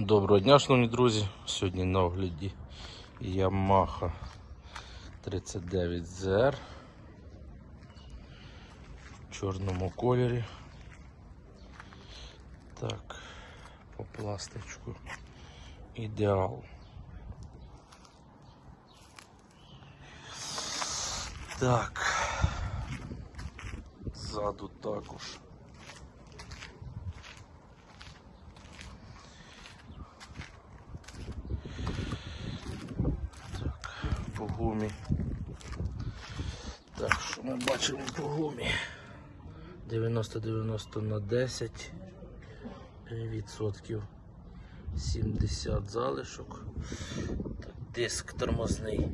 Доброго дня, шановні друзі. Сьогодні на огляді Yamaha 39ZR в чорному кольорі. Так, по пластичку. Ідеал. Так. Ззаду також. Гумі. Так, що ми бачимо по гумі? 90-90 на 10 відсотків 70 залишок. Так, диск тормозний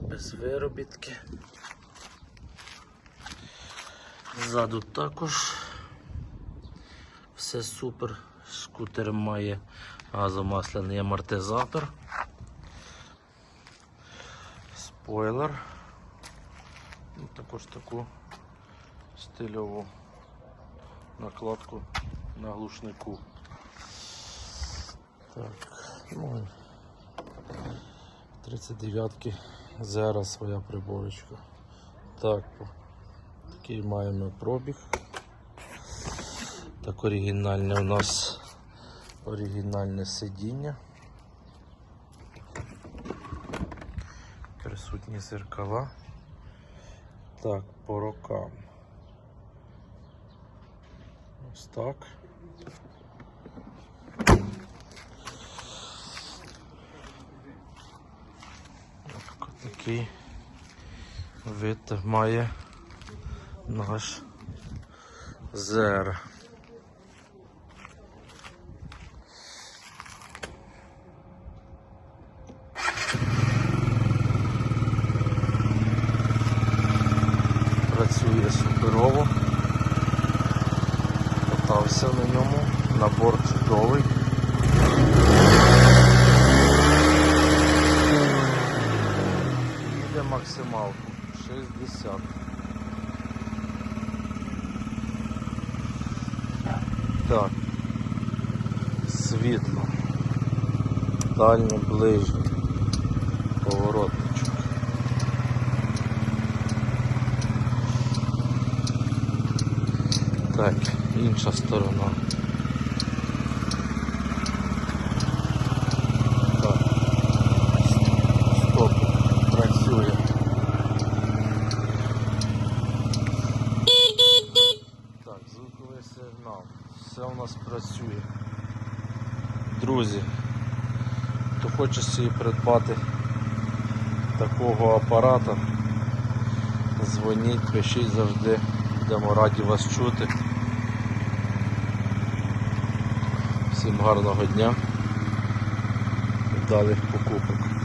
без виробітки. Ззаду також все супер. Скутер має газомасляний амортизатор. Спойлер. Також таку стильову накладку на глушнику. Так, ну, 39-ки зараз своя приборочка. Так, такий маємо пробіг. Так, оригінальне у нас оригінальне сидіння. Присутні зеркала. Так, по рокам. Ось так. Так, Такий вид має наш зер. Працює суперово. Катався на ньому, набор чудовий. Їде максималку 60. Так, світло, дальнє ближнє, поворотничок. Так, інша сторона. Так. Стоп, працює. Так, звуковий сигнал. Все у нас працює. Друзі, хто хоче собі придбати такого апарата, дзвоніть, пишіть завжди, будемо раді вас чути. Всім гарного дня, вдалих покупок.